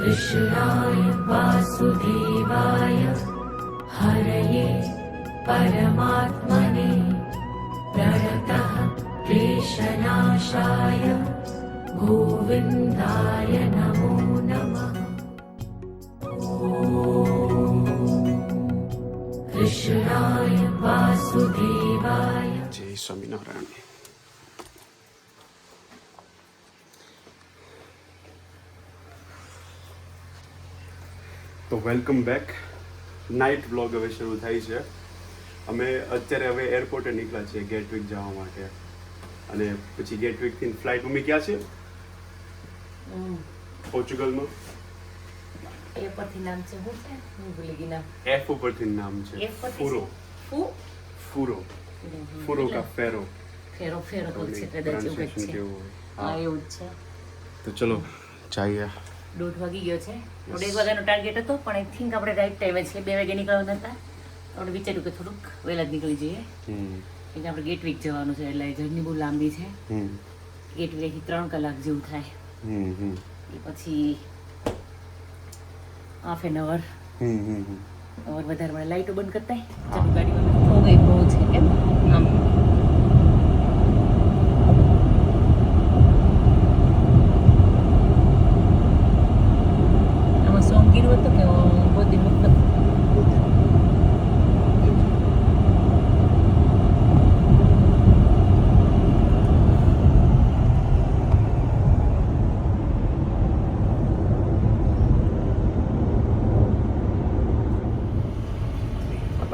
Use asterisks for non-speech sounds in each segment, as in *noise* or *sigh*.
कृष्णाय वासुदेवाय हरये परमात्मने प्रणतः क्लेशनाशाय गोविन्दाय नमो नमः कृष्णाय वासुदेवाय जय स्वामिनारायण તો વેલકમ બેક નાઇટ વ્લોગ હવે શરૂ થાય છે. અમે અત્યારે હવે એરપોર્ટે નીકળ્યા છીએ ગેટવિક જવા માટે. અને પછી ગેટવિકથી ફ્લાઇટ મમ્મી ક્યાં છે? પોર્ચુગલમાં એ પરથી નામ છે શું છે? હું ભૂલી ગઈ નામ. એફ ઉપરથી નામ છે. ફુરો ફુરો ફુરો કા ફેરો ફેરો ફેરો તો છે કદાચ એવું છે. હા એવું છે. તો ચલો જઈએ દોઢ વાગી ગયો છે. દોઢ એક વાગ્યાનો ટાર્ગેટ હતો પણ આઈ થિંક આપણે રાઈટ ટાઈમે છે. બે વાગે નીકળવાના હતા. આપણે વિચાર્યું કે થોડુંક વહેલા જ નીકળી જઈએ. એટલે આપણે ગેટ વીક જવાનું છે એટલે જર્ની બહુ લાંબી છે. હમ. ગેટ વેથી ત્રણ કલાક જેવું થાય. પછી હાફ એન અવર હમ હમ હમ. અવર વધારે લાઇટો બંધ કરતા ચાલુ ગાડીમાં ફોગઈ બહુ છે કેમ આમ આમાં સોંગ ગીરું હતું કે બોધી મુક્ત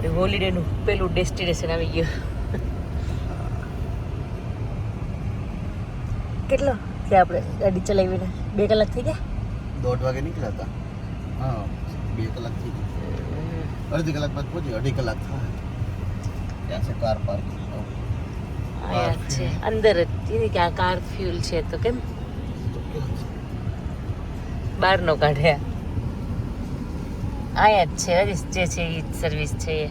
આપણે હોલિડેનું પેલું ડેસ્ટિનેશન આવી ગયું. કેટલો? થયા આપણે ગાડી ચલાવીને બે કલાક થઈ ગયા? દોઢ વાગે નીકળ્યા હતા. હા બે કલાક થઈ ગઈ અડધી કલાક બાદ પહોંચી અઢી કલાક થાય. ત્યાં છે કાર પાર્ક છે. અંદર જ. કે આ કાર ફ્યુલ છે તો કેમ? બહાર નો કાઢ્યા આયા જ છે જે છે એ સર્વિસ છે એ.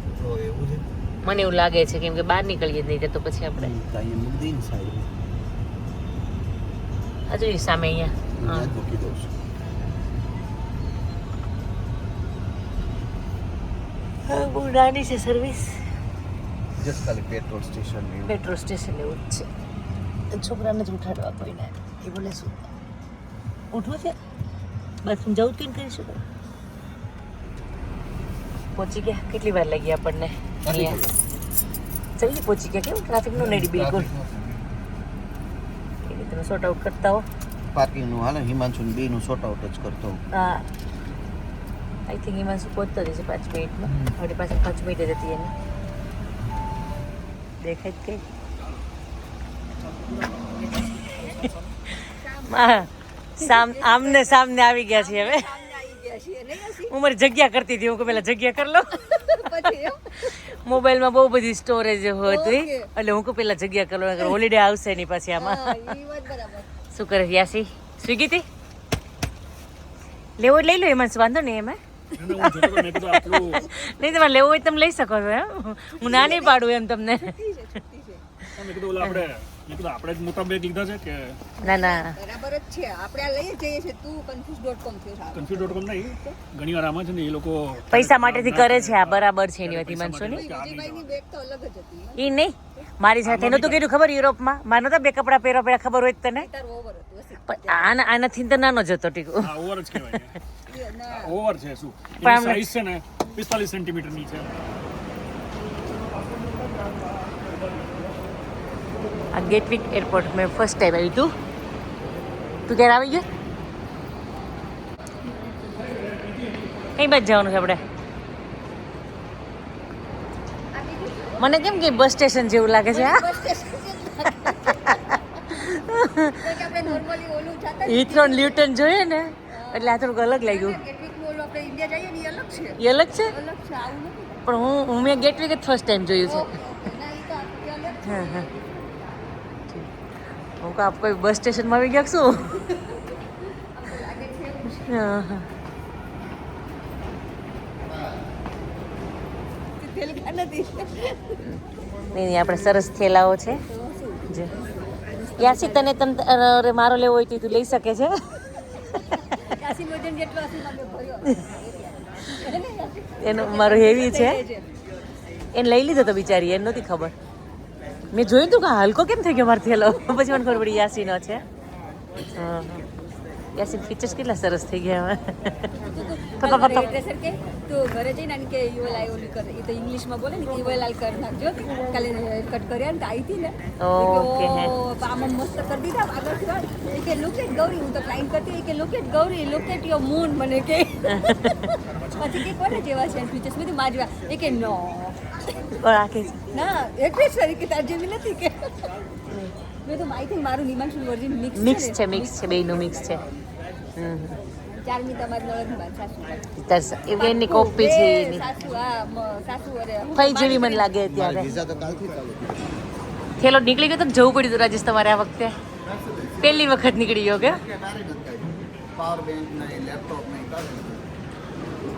મને એવું લાગે છે કેમ કે બહાર નીકળીએ જ નહીં તો પછી આપણે. અહીંયા હજુ ઈ સામે અહીંયા. હા. બહુ નાની છે સર્વિસ જસ્ટ ખાલી પેટ્રોલ સ્ટેશન પેટ્રોલ સ્ટેશન એવું જ છે. છોકરાને જ ઉઠાડવા કોઈને. એ બોલે શું? ઉઠવું છે? બાથરૂમ જવું કેમ કરી શકો? પહોંચી ગયા? કેટલી વાર લાગી આપણને જલ્દી પહોંચી ગયા કેમ? ટ્રાફિકનું નડી બિલકુલ. તમે સોર્ટ આઉટ કરતા હો. પાર્કિંગનું હાલે હિમાંશુ બે નું સોર્ટ આઉટ જ કરતો. હા. આઈ થિંક હિમાંશુ પહોંચતો જશે પાંચ મિનિટમાં. આપણી પાસે પાંચ મિનિટ જ હતી એને. દેખાય જ કઈ? *laughs* સામ આમને સામને આવી ગયા છીએ હવે. હું મારી જગ્યા કરતી હતી હું કે પેલા જગ્યા કરી લો. મોબાઈલમાં બહુ બધી સ્ટોરેજ હતી. એટલે હું કે પેલા જગ્યા કરી લો હોલિડે આવશે એની પાછી આમાં. શું કરે યાસી? સ્વીગી થી લેવો લઈ લો એમાં વાંધો નહીં એમાં. નહીં તમારે લેવો હોય તમે લઈ શકો છો એમ. હું ના નહીં પાડું એમ તમને. કીધું આપણે જ મોટા બેગ લીધા છે કે ના ના. બરાબર જ છે. આપણે આ લઈએ જઈએ છે તું કન્ફ્યુઝ ડોટ કોમ થયો સારું કન્ફ્યુઝ ડોટ કોમ નહીં. ઘણી વાર આમાં છે ને એ લોકો પૈસા માટેથી કરે છે. આ બરાબર છે એની વાતી માનશો નહીં વિજયભાઈની બેગ તો અલગ જ હતી. એ નહીં. મારી સાથે એનું તો કીધું ખબર યુરોપમાં? માનો તો બે કપડા પહેરવા પહેલા ખબર હોય જ તને? તાર ઓવર હતું હશે. પણ આના આનાથી તો નાનો જતો હતો ટીકુ. આ ઓવર જ કહેવાય. *laughs* ના. ઓવર છે શું? પણ એની આમને- સાઈઝ છે ને પિસ્તાલીસ સેન્ટીમીટરની છે. આ ગેટવિક એરપોર્ટ મેં ફર્સ્ટ ટાઈમ આવ્યું તું. તું ક્યારે આવી ગયો? કઈ બાજુ જવાનું છે આપણે? મને કેમ કે બસ સ્ટેશન જેવું લાગે છે આ હિથ્રોન લ્યુટન જોઈએ ને એટલે આ થોડુંક અલગ લાગ્યું. એ અલગ છે. પણ હું હું મેં ગેટવે જ ફર્સ્ટ ટાઈમ જોયું છે. હા હા. હું કહું આપ કોઈ બસ સ્ટેશનમાં આવી ગયા છો શું? નહીં નહીં આપણે સરસ થેલાઓ છે. જે. યાસી તને તમ અરે મારો લેવો હોય તો તું લઈ શકે છે. *laughs* એનું મારું હેવી છે. એને લઈ લીધો તો બિચારી એને નહોતી ખબર. મેં જોયું હતું કે હલકો કેમ થઈ ગયો મારથી? હલો. પછી મને ખબર પડી યાસીનો છે. હા. યાસીન ફીચર્સ કેટલા સરસ થઈ ગયા હવે *laughs* ડ્રેસર કે તો ઘરે જઈને આને કે યુવલ આઈ ઓલી કર તો ઇંગ્લિશમાં બોલે ને કે યુવલ આઈ કર નાખજો. કાલે કટ કર્યા ને આવી હતી ને. ઓકે. આમાં મસ્ત કરી દીધા. એ કે લુક એટ ગૌરી હું તો ક્લાઇન્ટ કરતી કે locate Gauri locate your moon મને કે. *laughs* પછી કે કોને જેવા છે? ફીચર્સ બધું માજવા એ કે નો. ના એટલે જ કે તાર જેવી નથી કે. મેં તો આઈ થિંક મારું નિમાંશુ વર્જિન મિક્સ મિક્સ છે મિક્સ છે બેયનું મિક્સ છે. ચારમી તમારી વાત સાસુ. તરસ એની કોપી છે એ એની. સાસુ હા સાસુ અરે ફઈ જેવી મને લાગે અત્યારે. વિઝા તો કાલથી ચાલુ થેલો નીકળી ગયો તો જવું પડ્યું હતું રાજેશ તમારે આ વખતે? પહેલી વખત નીકળી ગયો કે? પાવર બેંક નહીં લેપટોપ નહીં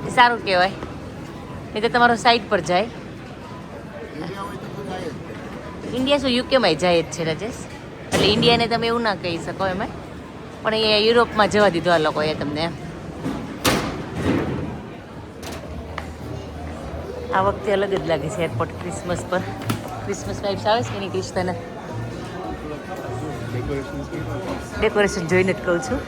એ સારું કહેવાય. નહીં તો તમારો સાઈટ પર જાય. ઇન્ડિયા શું યુકેમાં જાય જ છે રાજેશ? એટલે ઇન્ડિયાને તમે એવું ના કહી શકો એમાં પણ એ યુરોપમાં જવા દીધો આ લોકોએ તમને. આ વખતે અલગ જ લાગે છે એરપોર્ટ ક્રિસમસ પર. ક્રિસમસ વાઇબ્સ આવે છે કે નહીં ક્રિસ્તના ડેકોરેશન જોઈને જ કહું છું.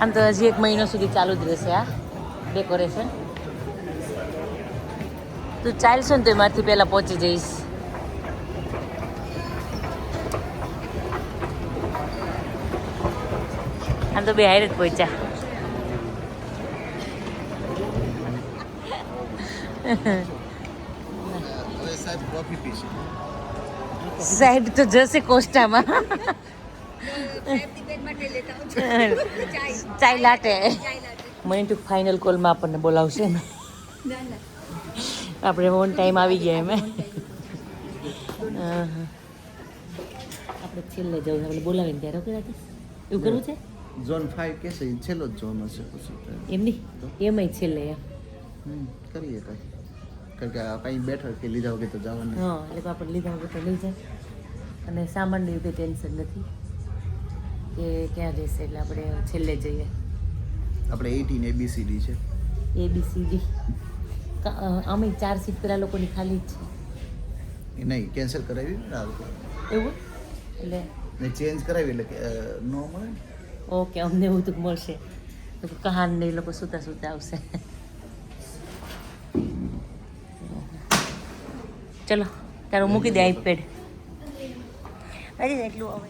આમ તો હજી એક મહિનો સુધી ચાલુ જ રહેશે આ ડેકોરેશન તું ચાલશો ને તો એમાંથી પહેલાં પહોંચી જઈશ. આમ તો બે હારે જ પહોંચ્યા. સાહેબ તો જશે કોસ્ટામાં ચાય લાટે. મને તો ફાઇનલ કોલમાં આપણને બોલાવશે ને આપણે ઓન ટાઈમ આવી ગયા એમ. આપણે છેલ્લે જવું આપણે બોલાવીને ત્યારે ઓકે એવું કરવું છે? ઝોન ફાઈવ કે છે છેલ્લો જ ઝોન હશે પછી તો. એમની એમાંય છેલ્લે એમ? હમ, કરીએ કાંઈ. કારણ કે કાંઈ બેઠક કે લીધા વગર તો જવાનું હા એટલે આપણે લીધા વગર તો લઈ જાય. અને સામાનની કંઈ ટેન્શન નથી કે ક્યાં જશે એટલે આપણે છેલ્લે જઈએ. આપણે એટીન એબીસીડી છે. એબીસીડી અમે ચાર સીટ પેલા લોકોની ખાલી જ એ નહીં કેન્સલ કરાવી એવું? એટલે ચેન્જ કરાવી એટલે ન મળે ઓકે અમને એવું તું મળશે તો કહાન ને એ લોકો સૂતા સૂતા આવશે ચલો તારું મૂકી દે આઈપેડ હજી એટલું આવે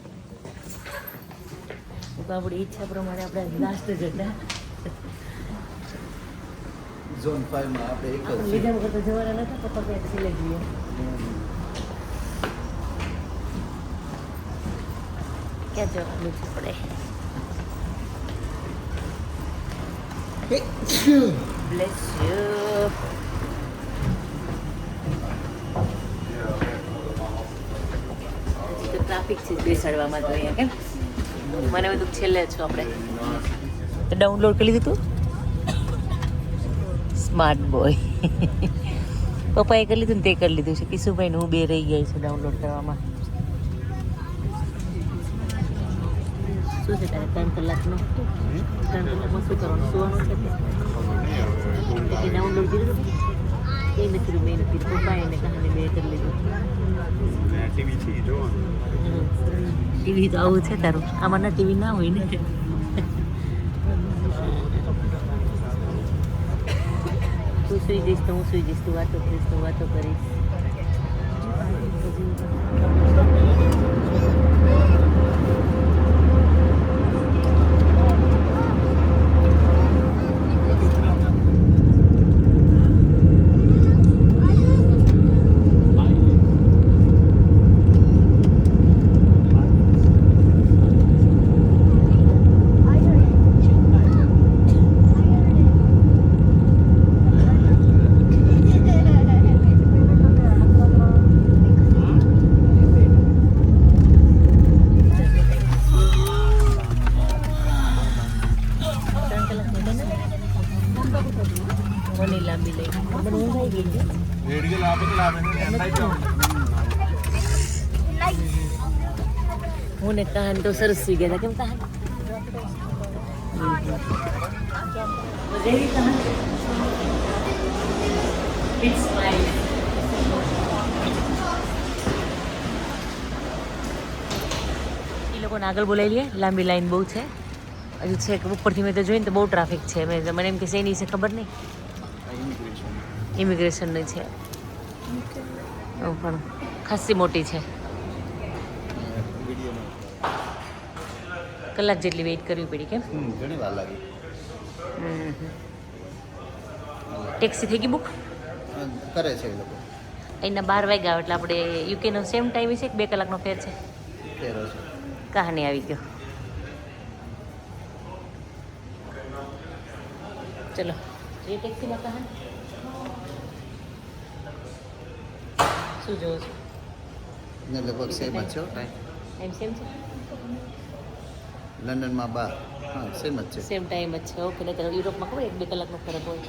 આપણી ઈચ્છા પ્રમાણે આપણે લાસ્ટ જ હતા ઝોન ફાઈવમાં આપણે એક જ લીધા વગર તો જવાના નતા તો પગે છેલ્લે જઈએ ક્યાં જવાનું છે આપણે bless you Bless you. Traffic છે બેસાડવામાં તો અહીંયા કેમ? મને બધું છેલ્લે છો. આપણે તો ડાઉનલોડ કરી લીધું તું? સ્માર્ટ બોય પપ્પાએ કરી લીધું ને તે કરી લીધું છે. કિશુભાઈ ને હું બે રહી ગઈ છે ડાઉનલોડ કરવામાં. શું છે તારે ત્રણ કલાકનું ત્રણ કલાકમાં શું કરવાનું સુવાનું છે કે ડાઉનલોડ કર્યું એ નથી કર્યું મેં નથી પપ્પાએ એને કહાની મેં કરી લીધું ટીવી છે જોવાનું ટીવી તો આવું છે તારું આમાં ના ટીવી ના હોય ને તું સુઈ જઈશ તો હું સુઈ જઈશ તું વાતો કરીશ તું વાતો કરીશ તો સરસ સુઈ ગયા હતા કેમ કહાન જેવી કહાન It's fine. એ લોકોને આગળ બોલાવી લઈએ લાંબી લાઈન બહુ છે હજુ છે કે ઉપરથી મેં તો જોઈને તો બહુ ટ્રાફિક છે મેં મને એમ કે શેની છે ખબર નહીં ઇમિગ્રેશનની છે ઓ પણ ખાસી મોટી છે કલાક જેટલી વેઇટ કરવી પડી કેમ? ઘણી વાર લાગી. ટેક્સી થઈ ગઈ બુક કરે છે એ લોકો. અહીંના બાર વાગ્યા એટલે આપણે યુકેનો સેમ ટાઈમ છે કે બે કલાકનો ફેર છે? કહાની આવી ગયો. ચલો. એ ટેક્સીમાં કહાની? શું જોવો છો? લગભગ સેમ જ છો ટાઈમ સેમ છે? લંડનમાં બાર હા સેમ જ છે. સેમ ટાઈમ જ છે. ઓકે નહીં યુરોપમાં ખબર એક બે કલાકનો ફરક હોય.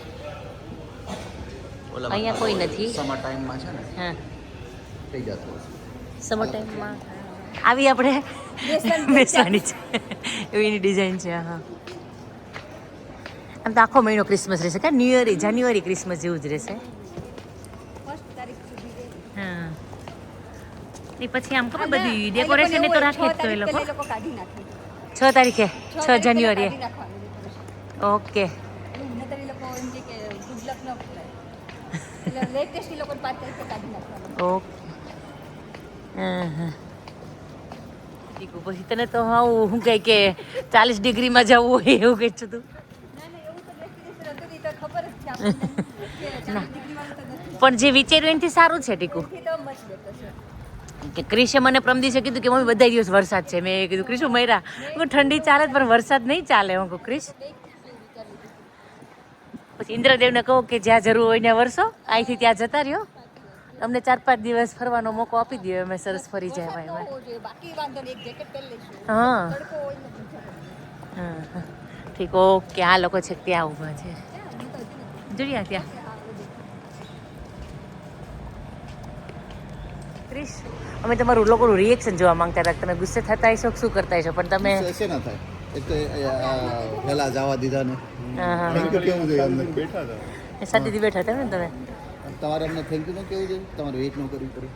અહીંયા કોઈ નથી. સમર ટાઈમમાં છે ને હા. થઈ જતું સમર ટાઈમમાં આવી આપણે બેસવાની *laughs* છે. એવી ડિઝાઇન છે હા. આમ તો આખો મહિનો ક્રિસમસ રહેશે. કે ન્યુ યર જાન્યુઆરી ક્રિસમસ જેવું જ રહેશે. તારીખ હા. એ પછી આમ ખબર બધી ડેકોરેશન તો રાખે જ તો એ લોકો કાઢી નાખે. છ તારીખે છ જાન્યુઆરીએ. ઓકે. પછી તને તો હા હું કહે કે ચાલીસ ડિગ્રીમાં જવું હોય એવું કહે છું તું. *laughs* પણ જે વિચાર્યું એનાથી સારું છે ટીકુ. કે ક્રિશે મને પ્રમ કીધું કે, મમ્મી બધા દિવસ વરસાદ છે. મેં કીધું ક્રિશું મૈરા હું ઠંડી ચાલે પણ વરસાદ નહીં ચાલે. હું કહું ક્રિશ પછી ઇન્દ્રદેવને કહું કે, જ્યાં જરૂર હોય ત્યાં વરસો. અહીંથી ત્યાં જતા રહ્યો. અમને ચાર પાંચ દિવસ ફરવાનો મોકો આપી દો અમે સરસ ફરી જાય. હા. હા ઠીક, ઓકે. આ લોકો છે, ત્યાં ઊભા છે. જોયા ત્યાં હા, ઓલું દેખાય. ક્રિશ. અમે તમારું લોકોનું રિએક્શન જોવા માંગતા હતા તમે ગુસ્સે થતા હશો શું કરતા હશો? પણ તમે ગુસ્સે ના થાય. એક તો એ, જવા દીધા ને. થેન્ક યુ કેવું જોઈએ અમને? બેઠા હતા. સાથેથી બેઠા હતા ને તમે? તમારે અમને થેન્ક યુ ન કેવું જોઈએ? તમારે વેઇટ ન કરવી પડે.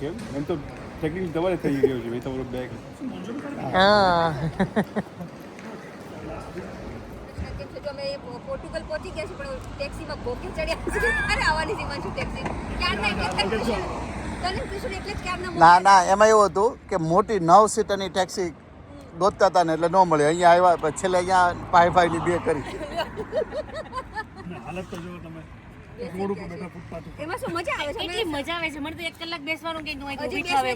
કેમ? એમ તો ટેકનિક તમારે થઈ ગયું છે ભાઈ તમારો બેગ હા. છે પોર્ટુગલ પહોંચી ગયા છે પણ ટેક્સીમાં ભોકે ચડ્યા છે. અરે આવવાની છે હિમાંશુ ટેક્સી ક્યારના એટલે જ ના ના એમાં એવું હતું કે મોટી નવ સીટરની ટેક્સી ગોતતા હતા ને એટલે ન મળે. અહીંયા આવ્યા પછી છેલ્લે અહીંયા પાઈ ફાઈની બે કરી. હાલત તો જો તમે. હવે.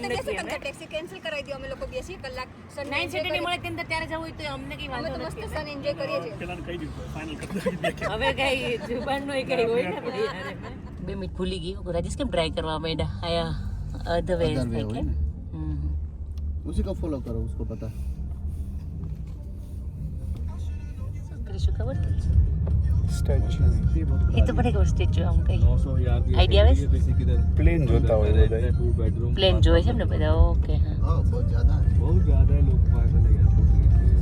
ટેક્સી કેન્સલ કરાવી દો. અમે લોકો બેસીએ કલાક સન નાઇન મળે તેમ ત્યારે જવું હોય તો અમને કઈ જુબાન વાંધો તો મસ્ત એન્જોય કરીએ છીએ. પેલાને કહી દીધું કરી કઈ હોય ને. બે મિનિટ ભૂલી ગઈ રાજેશ કેમ ટ્રાય કરવા માંડ્યા આયા અધ વે Other way હોય ને. हम्म। उसी को फॉलो करो उसको पता કરીશું ખબર સ્ટેચ્યુ એ તો પડે ખબર સ્ટેચ્યુ આમ કઈ नौ सौ हजार की આઈડિયા આવે किसी किधर પ્લેન જોતા હોય બધા टू बेडरूम પ્લેન જોવે છે ને બધા ઓકે હા हाँ बहुत ज़्यादा है बहुत ज्यादा है लोग पागल है एयरपोर्ट के लिए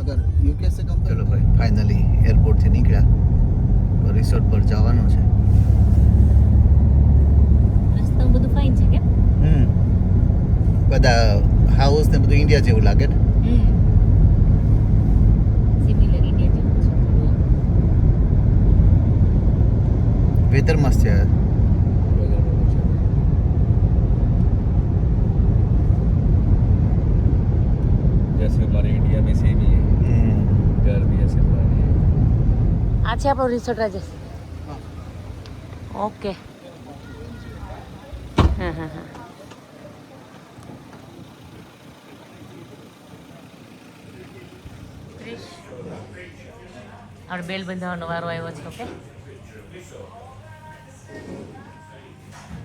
अगर यूके से कम चलो भाई फाइनली एयरपोर्ट થી નીકળ્યા તો રિસોર્ટ પર જવાનું છે. બધું ફાઇન છે કે હમ. બધા હાઉસ ને બધું ઇન્ડિયા જેવું લાગે ને? હમ. સિમિલર ઇન્ડિયા જેવું છે વેધર મસ્ત છે. આ છે આપણો રિસોર્ટ રાજેશ ઓકે હા હા હા આપણે બેલ બંધાવવાનો વારો આવ્યો છે ઓકે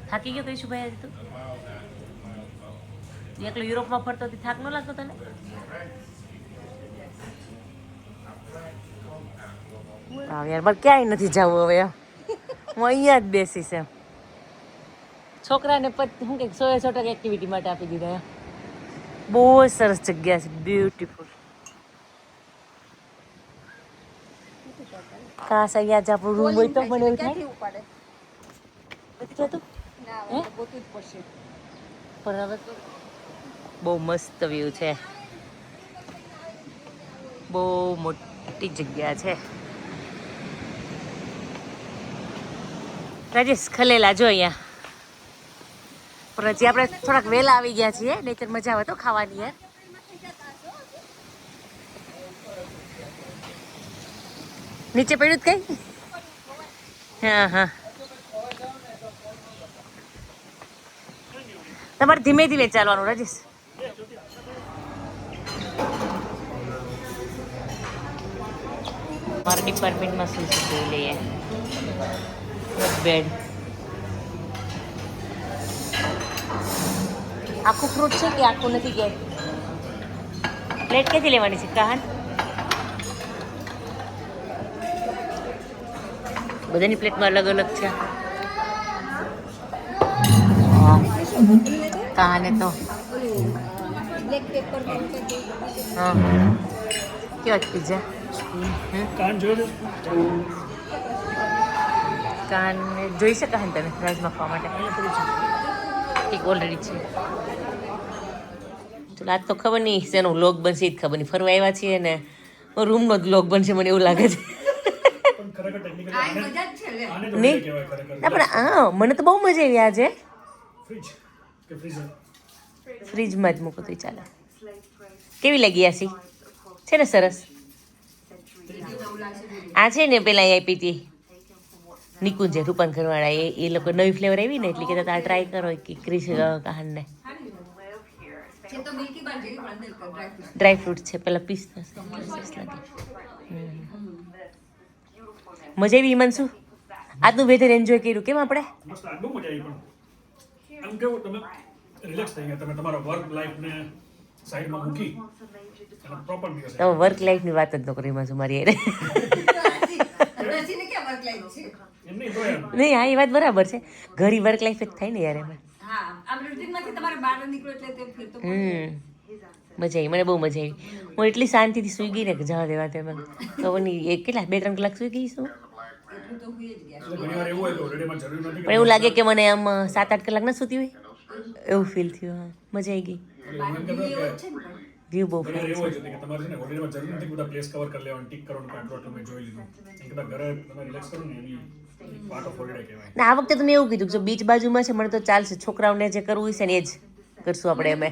થાકી ગયો કહીશું ભાઈ આજે તું? એકલો યુરોપમાં ફરતો થાક ન લાગતો તને? હા યાર. મારે ક્યાંય નથી જવું હવે હું અહીંયા જ બેસીશ એમ. છોકરાને પછી શું કંઈક સો સો ટકા એક્ટિવિટી માટે આપી દીધા બહુ સરસ જગ્યા છે બ્યુટીફુલ કાશ અહીંયા જ આપણું રૂમ હોય તો મને એવું થાય. નથી પણ હવે બહુ મસ્ત વ્યૂ છે. બહુ મોટી જગ્યા છે. રાજેશ, ખલેલા, જો અહીંયા. પણ હજી આપણે થોડાક વહેલા આવી ગયા છીએ, નહીતર મજા આવે તો ખાવાની યાર નીચે પડ્યું જ કઈ? હા હા. તમારે ધીમે ધીમે ચાલવાનું રાજેશ મારા ડિપાર્ટમેન્ટમાં શું શું જોઈ લઈએ? બેડ આખું ફ્રૂટ છે કે આખું નથી કે પ્લેટ ક્યાંથી લેવાની છે કાહન? બધાની પ્લેટમાં અલગ અલગ છે. હા. કાહને તો? હા. કેવા પીઝા કાન છે કાન જોઈ શકે ને તમે? રાજમાં ખાવા માટે. એક ઓલરેડી છે. ચાલો આજ તો ખબર નહીં શેનો લોગ બનશે એ જ ખબર નહીં. ફરવા આવ્યા છીએ ને રૂમનો જ લોગ બનશે મને એવું લાગે છે. પણ ખરેખર ટેકનિકલી આ આને મજા જ છે લે આને તો નહીં. પણ હા મને તો બહુ મજા આવી આજે. ફ્રીજ ફ્રીજમાં જ મૂકો તો ચાલે. કેવી લાગી આસી છે ને સરસ? આ છે ને પેલા અહીં આપી હતી નિકુંજે રૂપાંકરવાળા એ એ લોકો નવી ફ્લેવર આવી ને એટલે કે આ ટ્રાય કરો કે ક્રિશ કહાનને. ડ્રાય ફ્રૂટ છે પેલા પીસ. મજા આવી ઈમાનસુ આજનું વેધર એન્જોય કર્યું કેમ આપણે? મસ્ત આ બહુ મજા આવી પણ. આમ કેવું તમે રિલેક્સ થઈ ગયા તમે તમારા વર્ક લાઈફને સાઈડમાં મૂકી અને પ્રોપર દિવસ તમે વર્ક લાઈફની વાત જ ન કરી મારી. *laughs* ક્યાં વર્ક લાઈફ છે? નહીં હા એ વાત બરાબર છે. ઘરી વર્ક લાઈફ જ થાય ને યાર એમાં. હા આમ રૂટીનમાંથી તમારે બહાર નીકળો એટલે તે ફેર તો હમ. મજા આવી મને બહુ મજા આવી. હું એટલી શાંતિથી સુઈ ગઈ ને કે જવા દેવા તેમાં ખબર નહીં એ કેટલા બે ત્રણ કલાક સુઈ ગઈ છું એવું પણ એવું લાગે કે મને આમ સાત આઠ કલાક ના સુતી હોય? એવું ફીલ થયું હા. મજા આવી ગઈ. વ્યૂ બહુ ફાઇન છે. તમારે છે ને હોટેલમાં જરૂર નથી બધા પ્લેસ કવર કરી લેવાનું ટીક કરવાનું કે આટલું આટલું જોઈ લીધું. ઘરે તમે રિલેક્સ કરો ને એની. ને આ વખતે તમે એવું કીધું કે જો બીચ બાજુમાં છે મને તો ચાલશે. છોકરાઓને જે કરવું હોય છે ને એ જ કરશું આપણે અમે.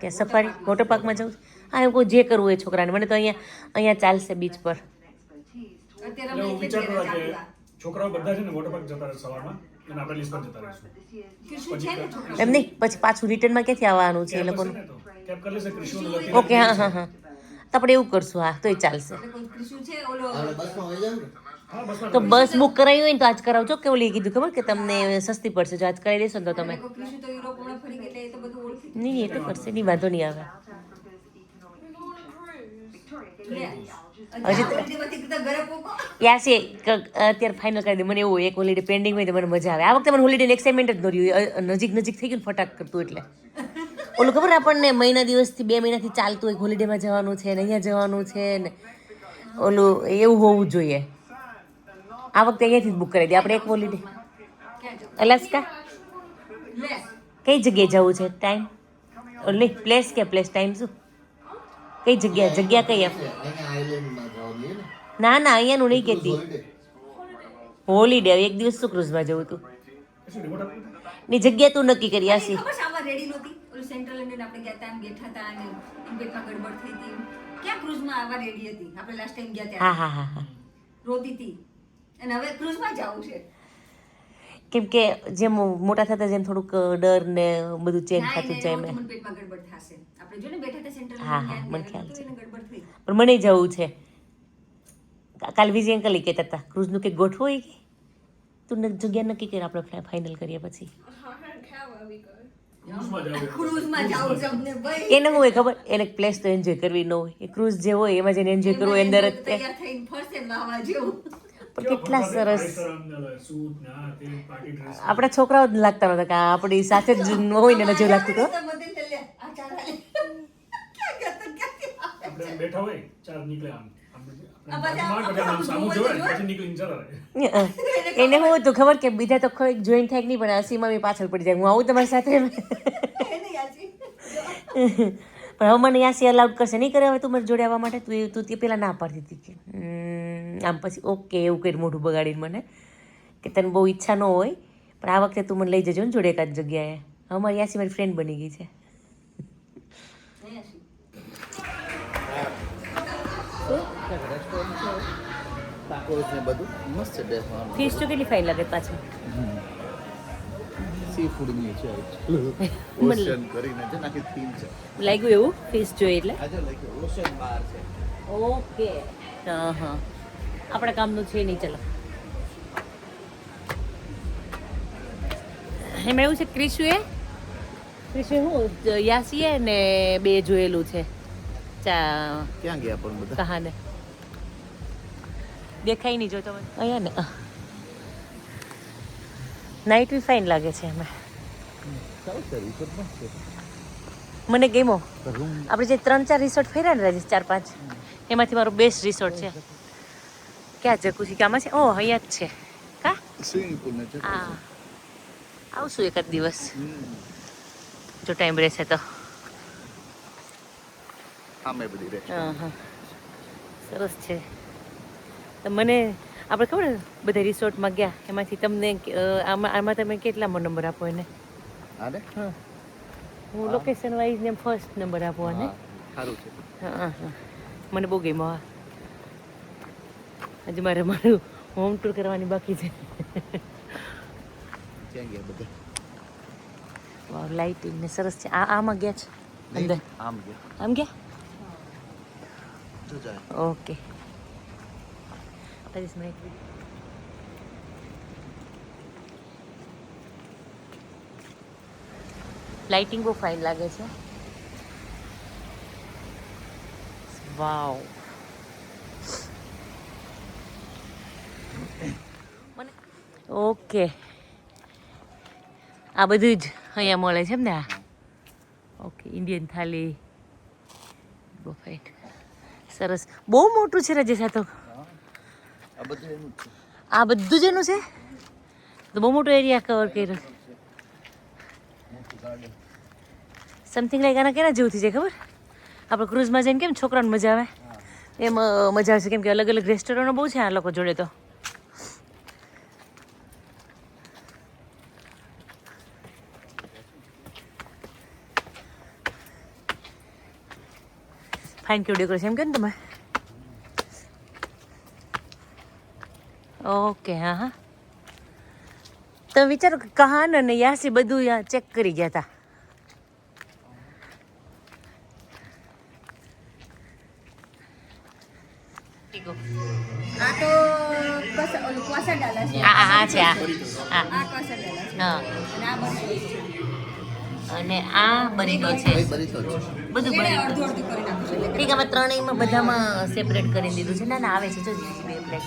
કે સફારી વોટર પાર્કમાં જવું હા એમ કોઈ જે કરવું હોય છોકરાને. મને તો અહીંયા અહીંયા ચાલશે બીચ પર. છોકરાઓ બધા છે ને વોટર પાર્ક જતા રહે સવારમાં અને આપણે જતા રહીશું. એમ નહીં પછી પાછું રિટર્નમાં ક્યાંથી આવવાનું છે એ લોકોનું? ઓકે હા હા હા. તો આપણે એવું કરશું હા તોય ચાલશે. ને. હા બસમાં તો બસ બુક કરાવી હોય ને તો આજ કરાવજો કે ઓલી કીધું ખબર કે તમને સસ્તી પડશે જો આજ કરાવી દેશો ને તો તમે. તો એ તો નહીં નહીં, એ તો કરશે નહીં વાંધો નહીં આવે. તો- તો યાસી અત્યારે ફાઇનલ કરી દે મને એવું એક હોલિડે પેન્ડિંગ હોય તો મને મજા આવે. આ વખતે મને હોલિડે એક્સાઇટમેન્ટ જ ન રહ્યું નજીક નજીક થઈ ગયું ને ફટાક કરતું એટલે. ઓલું ખબર આપણને મહિના દિવસથી બે મહિનાથી ચાલતું હોય હોલિડેમાં જવાનું છે ને અહીંયા જવાનું છે ને. ઓલું એવું હોવું જોઈએ. આ વખતે અહીંયાથી જ બુક કરી દે. આપણે એક હોલિડે અલાસ્કા? કઈ જગ્યાએ જવું છે? ટાઈમ ઓલી પ્લેસ કે પ્લેસ ટાઈમ શું? કઈ જગ્યા? જગ્યા કઈ આપ? અહીંયા આઈલેન્ડમાં જવાનું છે ને ના ના અહીંયાનું નહીં કહેતી. હોલિડે એક દિવસ શું ક્રુઝમાં જવું હતું. શું ની જગ્યા તું નક્કી કરી આસી ઓલું સેન્ટ્રલ લંડન આપણે ગયા હતા બેઠા હતા અને ઇન્વેટમાં ગડબડ થઈ હતી. ક્યાં ક્રુઝમાં આવવા રેડી હતી? આપણે લાસ્ટ ટાઈમ ગયા હા હા હા હા. રોતી હતી અને હવે ક્રુઝમાં જવું છે. કેમ કે જેમ મોટા થતા જેમ થોડુંક ડર ને બધું ચેન્જ થતું જાય મેં પેટમાં ગડબડ થશે. આપણે જો ને બેઠા હતા સેન્ટ્રલ હા, હા, મને ખ્યાલ છે. એને ગડબડ થઈ. પણ મને જવું છે. કાલ વિજય અંકલ કહેતા હતા ક્રુઝનું કંઈક ગોઠવું કે? તું ન- જગ્યા નક્કી કરી આપણે ફાઇનલ કરીએ પછી. ક્રુઝમાં જાવ ક્રુઝમાં જાવું છે અમને ભાઈ એને હું એ ખબર એને પ્લેસ તો એન્જોય કરવી ન હોય. એ ક્રુઝ જે હોય એમાં જઈને એન્જોય કરવું અંદર જ તે તૈયાર થઈને ફરશે માવા જેવું. પણ કેટલા સરસ. સૂટ ને આ તે પાર્ટી ડ્રેસ આપણા છોકરાઓ જ લાગતા નતા કે આપણી સાથે જ હોય ને જેવું લાગતું હતું બેઠા હોય ચાર નીકળે એને હું હતું ખબર કે બીજા તો કોઈ જોઈન થાય નહીં પણ હસી મમ્મી પાછળ પડી જાય. હું આવું તમારી સાથે? પણ હવે મને યાસી અલાઉડ કરશે. નહીં કરે હવે તું મને જોડે આવવા માટે? તું એ- તું તે પહેલાં ના પાડતી હતી કે આમ પછી ઓકે એવું કંઈ મોઢું બગાડીને મને કે તને બહુ ઈચ્છા ન હોય પણ આ વખતે તું મને લઈ જજો ને જોડે એકાદ જગ્યાએ. હવે મારી યાસી મારી ફ્રેન્ડ બની ગઈ છે. ટાકોસ ને બધું. મસ્ત છે બેસવાનું. ફીસ તો કેટલી ફાઈન લાગે પાછી સી ફૂડની છે ઓશન *laughs* કરીને છે નાખી થીમ છે. લાગ્યું એવું? ફીસ જોઈએ એટલે? આજે લાગ્યું. ઓશન બાર છે. ઓકે. હા હા. આપણા કામનું છે નહીં ચલો. એમાં એવું છે ક્રિશુએ? ક્રિશુએ હું યાસીએ ને બે જોયેલું છે. ચા. ક્યાં ગયા પણ બધા? કહાને? દેખાય નહીં જો તમે અહીંયા ને નાઇટ બી ફાઇન લાગે છે એમાં. મને ગેમો આપણે જે ત્રણ ચાર રિસોર્ટ ફર્યા ને રાજેશ ચાર પાંચ એમાંથી મારો બેસ્ટ રિસોર્ટ છે. ક્યાં જકુશી કે આમાં છે? ઓ અહીંયા જ છે. કા? સ્વિમિંગ પુલ ને છે. આ આવશું એકાદ દિવસ. જો ટાઈમ રહેશે તો. સામે બધી રહે હા હા સરસ છે. તો મને આપણે ખબર ને બધા રિસોર્ટમાં ગયા એમાંથી તમને આમાં આમાં તમે કેટલામો નંબર આપો એને? હું. લોકેશન વાઇઝ ને ફર્સ્ટ નંબર આપો અને સારું છે. હા હા હા. મને બહુ ગમ્યો આ. હજી મારે મારું હોમ ટૂર કરવાની બાકી છે. વાવ લાઇટિંગ ને સરસ છે. આ આમાં ગયા છે? અંદર? આમ ગયા. આમ ગયા? ઓકે. મિનિટ લાઇટિંગ બહુ ફાઇન લાગે છે. વાવ ઓકે આ બધું જ અહીંયા મળે છે એમ ને આ? Okay Indian thali. બહુ ફાઇન સરસ. બહુ મોટું છે રજેશા તો. આ બધું જ એનું છે? તો બહુ મોટો એરિયા કવર કર્યો. સમથિંગ લાઈક આના કેના જેવું થઈ જાય ખબર? આપણે ક્રૂઝમાં જઈને કેમ છોકરાને મજા આવે? એમ મજા આવશે કેમ કે અલગ અલગ રેસ્ટોરન્ટો બહુ છે આ લોકો જોડે તો. ફાઇન કેવું ડેકોરેશન એમ કે ને તમે ઓકે હા હા. તમે વિચારો કે કહાન અને યાસી બધું યા ચેક કરી ગયા હતા આ તો કસ ઓલું કોસા ડાલા છે આ આ. છે આ આ આ કોસા ડાલા છે. હા અને આ બરીટો છે. બધું એને બરીનો. અડધું અડધું કરી નાખું છું. એટલે ઠીક હવે ત્રણેયમાં બધામાં સેપરેટ કરી દીધું છે. ના ના આવે છે. જો બે પ્લેટ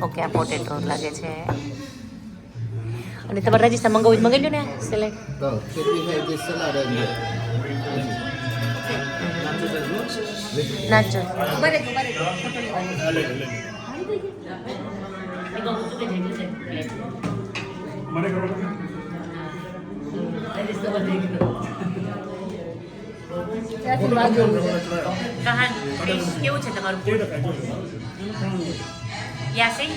ઓકે આ પોટેટો લાગે છે. અને તમારે રજિસ્ટર મંગાવું જ મંગાવી લો ને સિલેક્ટ નાચો કેવું છે તમારું યાસી?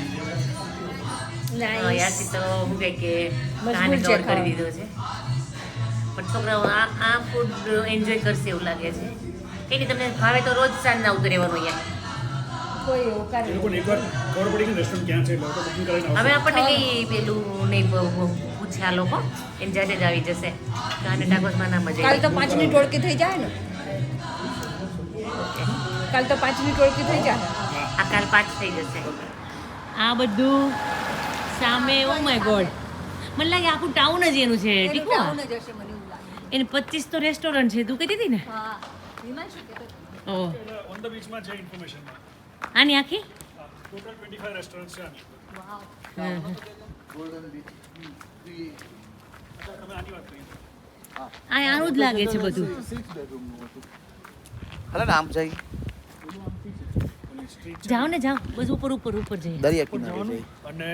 યાસી તો હું કહે કે છે કવર કરી. દીધો છે. પણ છોકરાઓ આ આ ફૂડ એન્જોય કરશે એવું લાગે છે. કે કે તમને ભાવે તો રોજ સાંજના આવતું રહેવાનું અહીંયા. કોઈ એવું એ લોકોને એકવાર ખબર પડી કે રેસ્ટોરન્ટ ક્યાં છે લોકો બુકિંગ કરાવીને હવે આપણને કઈ પેલું નહીં બ- બ- પૂછે આ લોકો એમ જાતે જ આવી જશે. કહાને ટાકોસમાં ના મજા કાલ તો પાંચમી પાંચની ટોળકી થઈ જાય ને? કાલ તો પાંચની ટોળકી થઈ જાય? આ કાલ પાંચ થઈ જશે. આ બધું સામે ઓ માય ગોડ મને લાગે આખું ટાઉન જ એનું છે ઠીક લાગે. એને પચીસ તો રેસ્ટોરન્ટ છે તું કહેતી હતી ને? હા. હિમાંશુ કહેતો હતો. ઓહ ઓન ધ બીચમાં છે ઇન્ફોર્મેશનમાં આની આખી? ટોટલ ટ્વેન્ટી ફાઈવ રેસ્ટોરન્ટ છે આની. જ લાગે છે બધું. નામ બેડરૂમનું જઈ જાઓ ને જાઓ. બસ ઉપર ઉપર ઉપર જઈએ. દરિયા કિનારે અને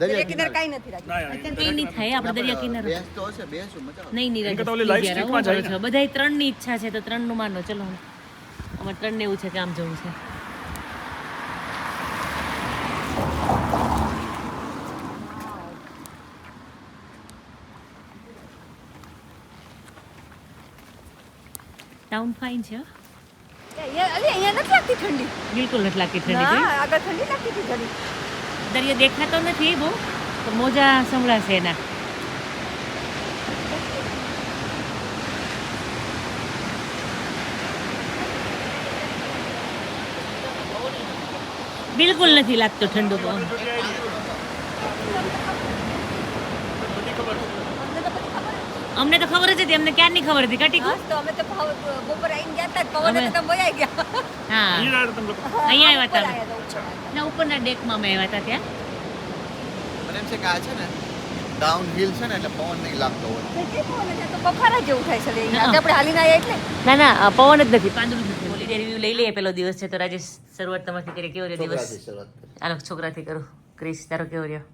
દરિયા કિનારે કાઈ નથી રાખ્યું. અત્યારે કઈ નહીં થાય આપણે દરિયા કિનારે બેસ તો હશે બેસો મજા નહીં નહીં એમ કરતાં ઓલી live street માં જાય ને. બધા ત્રણની ઈચ્છા છે તો ત્રણનું માનો. ચલો અમાર ત્રણ ને એવું છે કે આમ જવું છે. ટાઉન ફાઇન છે હો. અહીંયા અલી અહીંયા નથી લાગતી ઠંડી? બિલકુલ નથી લાગતી ઠંડી ના આગળ ઠંડી લાગતી હતી ઘણી દરિયો દેખાતો નથી બહુ તો મોજા સંભળાશે એના. બિલકુલ નથી લાગતો ઠંડુ પવન. અમને તો ખબર જ હતી અમને ક્યારની ખબર હતી કાટી તો અમે તો બપોર આવીને ગયા હતા પવન તો તમે વયા ગયા. હા. અહીંયા આવ્યા હતા. ના ઉપરના ડેકમાં અમે આવ્યા હતા ત્યાં. મને એમ છે કે આ છે ને ડાઉન હિલ છે ને એટલે પવન નહીં લાગતો હોય. તો બફારા જેવું થાય છે. આપણે હાલીને આવ્યા એટલે? ના ના પવન જ નથી. પાંદડું જ નથી. હોલિડે રિવ્યુ લઈ લઈએ પેલો દિવસ છે તો રાજેશ શરૂઆત તમારથી કરીએ. કેવો રહ્યો દિવસ. આલો છોકરાથી કરું. ક્રિશ તારો કેવો રહ્યો?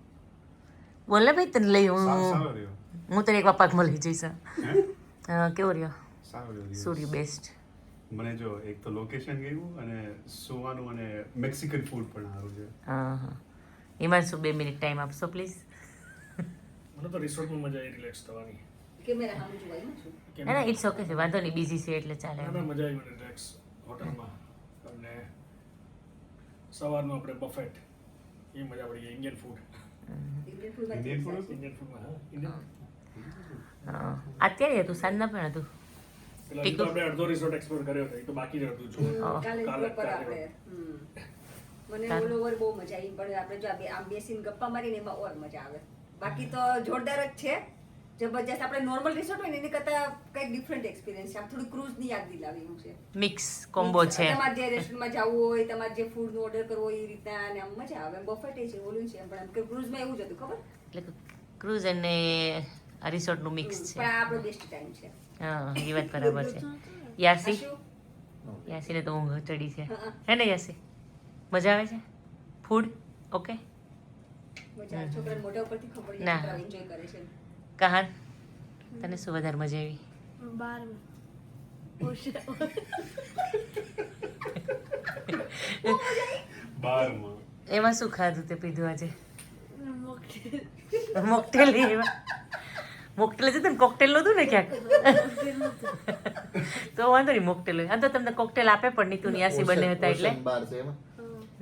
બોલ ને ભાઈ તને લઈ હું સારો સારો રહ્યો. હું તને એક પપ્પા મળી જઈશ કેવો રહ્યો? સારો રહ્યો દિવસ. બેસ્ટ મને જો એક તો લોકેશન ગયું અને સુવાનું અને મેક્સિકન ફૂડ પણ સારું છે. હા હા. એમાં શું બે મિનિટ ટાઈમ આપશો પ્લીઝ મને તો રિસોર્ટમાં મજા આવી રિલેક્સ થવાની. કેમેરા સામે જોવાય છું. ના ના ઇટ્સ ઓકે છે. વાંધો નહીં બિઝી છે એટલે ચાલે. ના, મજા આવી મને રિલેક્સ હોટલમાં અને સવારનું આપણે બફેટ એ મજા પડી ગઈ Indian food Indian food Indian ફૂડમાં ઇન્ડિયન અત્યારે હતું સાંજના પણ હતું. પેલા આપણે અડધો રિસોર્ટ એક્સપ્લોર કર્યો હતો એ તો બાકી જ હતું જોવાનું. કાલે કાલે- આપણે મને ઓલ ઓવર બહુ મજા આવી પણ આપણે જો આમ બેસીને ગપ્પા મારીને એમાં ઓર મજા આવે. બાકી તો જોરદાર જ છે. જબરજસ્ત આપણે નોર્મલ રિસોર્ટ હોય ને એની કરતા કંઈક ડિફરન્ટ એક્સપિરિયન્સ છે. આમ થોડું ક્રૂઝની યાદ દિલાવી એવું છે મિક્સ કોમ્બો છે. તમારે જે રેસ્ટોરન્ટમાં જવું હોય તમારે જે ફૂડ નો ઓર્ડર કરવો હોય એ રીતના અને આમ મજા આવે. બફેટ છે ઓલું છે પણ કે ક્રૂઝમાં એવું જ હતું ખબર? એટલે ક્રૂઝ અને આ રિસોર્ટનું મિક્સ છે. આ આપણો બેસ્ટ ટાઈમ છે. હા એ વાત બરાબર છે. યાસી? યાસીને તો ઊંઘ ચડી છે. હે ને યાસી? મજા આવે છે? ફૂડ ઓકે ના. છોકરાઓ એન્જોય કરે છે. કહાન? તને શું વધારે મજા આવી? એમાં શું ખાધું તે પીધું આજે? મોકટેલ. એમાં મોકટેલ છે તને કોકટેલ નહોતું ને ક્યાંક તો વાંધો નહીં મોકટેલ હોય તો તમને કોકટેલ આપે પણ નીતુ નિયાસી બંને હતા એટલે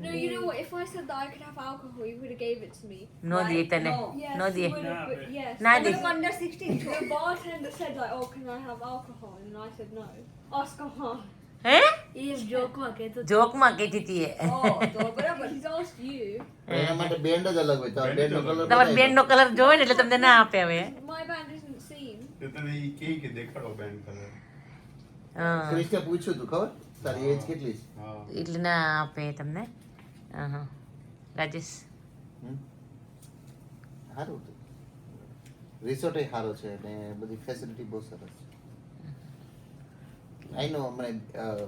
No, you know what? If I said that I could have alcohol, you would have gave it to me. નો દે તને No. Yes, no have, but yes. ના તમે under 16 છો The bartender said like, "Oh, can I have alcohol?" And I said no. Oscar Huh? Okay, જોકમાં કહેતી હતી એ. તો બરાબર He's asked you. એના માટે બેન્ડ જ અલગ હોય તો બેન્ડ નો કલર તમારા બેન નો કલર જોવે ને એટલે તમને ના આપે હવે. ક્રિસ્ટે પૂછ્યું તું ખબર? તારી એજ કેટલી છે? એટલે ના આપે તમને. હા રાજેશ. હમ? સારું રિસોર્ટ એ સારો છે અને બધી ફેસિલિટી બહુ સરસ છે. આઈ નો મને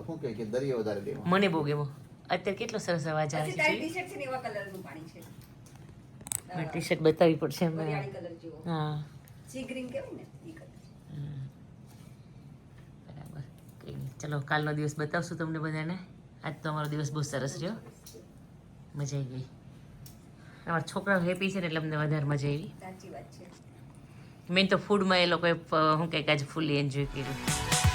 શું કહે કે દરિયો વધારે દેવા. મને બહુ ગમ્યો. અત્યારે કેટલો સરસ અવાજ આવે છે તારી ટી-શર્ટ છે ને એવા કલરનું પાણી છે. મેં ટી શર્ટ બતાવી પડશે એમ. હા. સી ગ્રીન કેવું ને કલર બરાબર. ચલો કાલનો દિવસ બતાવશું તમને બધાને. આજ તો અમારો દિવસ બહુ સરસ રહ્યો. મજા આવી ગઈ. અમારા છોકરાઓ હેપી છે ને એટલે અમને વધારે મજા આવી. સાચી વાત છે. મેન તો ફૂડમાં એ લોકોએ શું કંઈક આજે ફૂલી એન્જોય કર્યું.